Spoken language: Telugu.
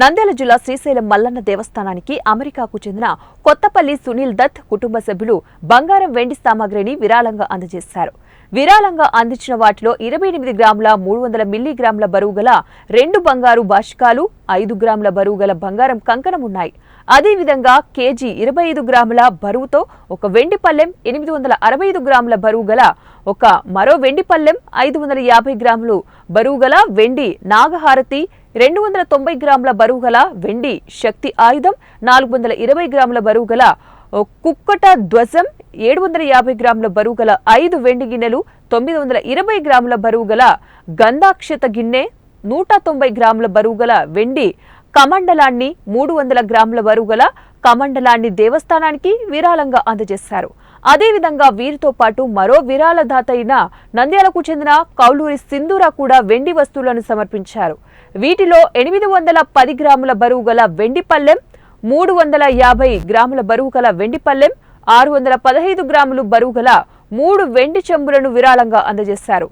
నంద్యాల జిల్లా శ్రీశైలం మల్లన్న దేవస్థానానికి అమెరికాకు చెందిన కొత్తపల్లి సునీల్ దత్ కుటుంబ సభ్యులు బంగారం వెండి సామాగ్రిని విరాళంగా అందజేశారు. విరాళంగా అందించిన వాటిలో ఇరవై ఎనిమిది గ్రాముల మూడు వందల మిల్లీగ్రాముల బరువు గల రెండు బంగారు బాష్కాలు ఐదు గ్రాముల బరువు గల బంగారం కంకణం ఉన్నాయి అదేవిధంగా కేజీ ఇరవై ఐదు గ్రాముల బరువుతో ఒక వెండి పల్లెం ఎనిమిది వందల అరవై ఐదు గ్రాముల బరువు గల ఒక మరో వెండి పల్లెం ఐదు వందల యాభై గ్రాములు బరువు గల వెండి నాగహారతి రెండు వందల తొంభై గ్రాముల బరువు గల వెండి శక్తి ఆయుధం నాలుగు వందల ఇరవై గ్రాముల బరువు గల ఓ కుక్కట ధ్వజం ఏడు వందల యాభై గ్రాముల బరువు గల ఐదు వెండి గిన్నెలు తొమ్మిది వందల ఇరవై గ్రాముల బరువు గల గంధాక్షత గిన్నె నూట తొంభై గ్రాముల బరువు గల వెండి కమండలాన్ని మూడు వందల గ్రాముల బరువుగల కమండలాన్ని దేవస్థానానికి విరాళంగా అందజేశారు. అదేవిధంగా వీరితో పాటు మరో విరాళదాత అయిన నంద్యాలకు చెందిన కౌలూరి సింధూర కూడా వెండి వస్తువులను సమర్పించారు. వీటిలో ఎనిమిది వందల పది గ్రాముల బరువు గల వెండి పల్లెం మూడు వందల యాభై గ్రాముల బరువు గల వెండి పల్లెం ఆరు వందల పదహైదు గ్రాములు బరువు గల మూడు వెండి చెంబులను విరాళంగా అందజేశారు.